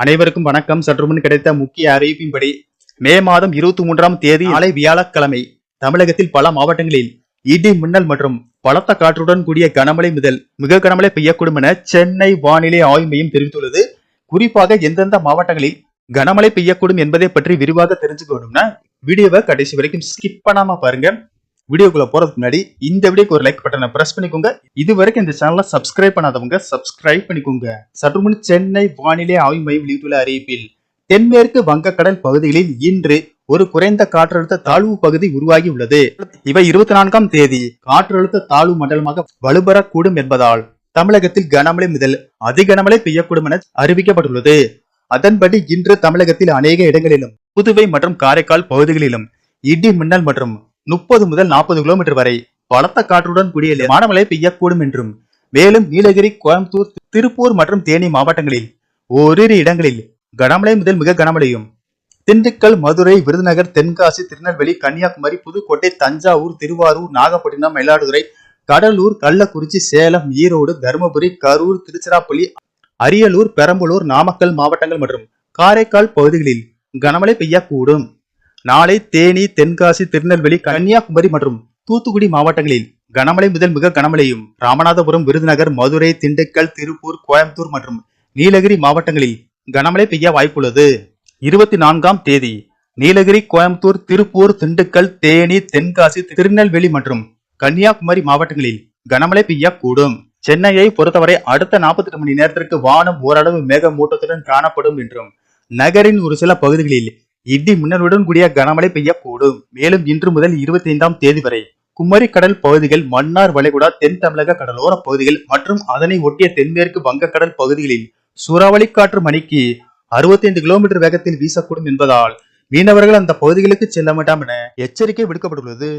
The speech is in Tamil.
அனைவருக்கும் வணக்கம். சற்று முன் கிடைத்த முக்கிய அறிவிப்பின்படி மே மாதம் இருபத்தி மூன்றாம் தேதி நாளை வியாழக்கிழமை தமிழகத்தில் பல மாவட்டங்களில் இடி மின்னல் மற்றும் பலத்த காற்றுடன் கூடிய கனமழை முதல் மிக கனமழை பெய்யக்கூடும் என சென்னை வானிலை ஆய்வு மையம் தெரிவித்துள்ளது. குறிப்பாக எந்தெந்த மாவட்டங்களில் கனமழை பெய்யக்கூடும் என்பதை பற்றி விரிவாக தெரிஞ்சுக்கணும்னா வீடியோவை கடைசி வரைக்கும் ஸ்கிப் பண்ணாம பாருங்க. வீடியோக்குள்ள போறதுக்கு முன்னாடி இந்த வீடியோக்கு ஒரு லைக் பட்டனை பிரஸ் பண்ணிக்கோங்க. இது வரைக்கும் இந்த சேனலை சப்ஸ்கிரைப் பண்ணாதவங்க சப்ஸ்கிரைப் பண்ணிக்கோங்க. சற்று முன் சென்னை வானிலை ஆய்வு மையம் வெளியிட்டுள்ள அறிவிப்பில் தென்மேற்கு வங்கக்கடல் பகுதிகளில் இன்று ஒரு குறைந்த காற்றழுத்த தாழ்வு பகுதி உருவாகி உள்ளது. இவை இருபத்தி நான்காம் தேதி காற்றழுத்த தாழ்வு மண்டலமாக வலுப்பெறக்கூடும் என்பதால் தமிழகத்தில் கனமழை முதல் அதிக கனமழை பெய்யக்கூடும் என அறிவிக்கப்பட்டுள்ளது. அதன்படி இன்று தமிழகத்தில் அநேக இடங்களிலும் புதுவை மற்றும் காரைக்கால் பகுதிகளிலும் இடி மின்னல் மற்றும் முப்பது முதல் நாற்பது கிலோமீட்டர் வரை. பலத்த காற்றுடன் கூடிய மானமழை பெய்யக்கூடும் என்றும் மேலும் நீலகிரி கோயம்புத்தூர் திருப்பூர் மற்றும் தேனி மாவட்டங்களில் ஓரிரு இடங்களில் கனமழை முதல் மிக கனமழையும். திண்டுக்கல் மதுரை விருதுநகர் தென்காசி திருநெல்வேலி கன்னியாகுமரி புதுக்கோட்டை தஞ்சாவூர் திருவாரூர் நாகப்பட்டினம் மயிலாடுதுறை கடலூர் கள்ளக்குறிச்சி சேலம் ஈரோடு தருமபுரி கரூர் திருச்சிராப்பள்ளி அரியலூர் பெரம்பலூர் நாமக்கல் மாவட்டங்கள் மற்றும் காரைக்கால் பகுதிகளில் கனமழை பெய்யக்கூடும். நாளை தேனி தென்காசி திருநெல்வேலி கன்னியாகுமரி மற்றும் தூத்துக்குடி மாவட்டங்களில் கனமழை முதல் மிக கனமழையும் ராமநாதபுரம் விருதுநகர் மதுரை திண்டுக்கல் திருப்பூர் கோயம்புத்தூர் மற்றும் நீலகிரி மாவட்டங்களில் கனமழை பெய்ய வாய்ப்புள்ளது. இருபத்தி நான்காம் தேதி நீலகிரி கோயம்புத்தூர் திருப்பூர் திண்டுக்கல் தேனி தென்காசி திருநெல்வேலி மற்றும் கன்னியாகுமரி மாவட்டங்களில் கனமழை பெய்யக்கூடும். சென்னையை பொறுத்தவரை அடுத்த 48 மணி நேரத்திற்கு வானம் ஓரளவு மேகமூட்டத்துடன் காணப்படும் என்றும் நகரின் ஒரு சில பகுதிகளில் இடி மின்னலுடன் கூடிய கனமழை பெய்யக்கூடும். மேலும் இன்று முதல் இருபத்தி ஐந்தாம் தேதி வரை குமரி கடல் பகுதிகள் மன்னார் வளைகுடா தென் தமிழக கடலோர பகுதிகள் மற்றும் அதனை ஒட்டிய தென்மேற்கு வங்கக்கடல் பகுதிகளில் சூறாவளி காற்று மணிக்கு 65 கிலோமீட்டர் வேகத்தில் வீசக்கூடும் என்பதால் மீனவர்கள் அந்த பகுதிகளுக்கு செல்ல வேண்டாம் என எச்சரிக்கை விடுக்கப்பட்டுள்ளது.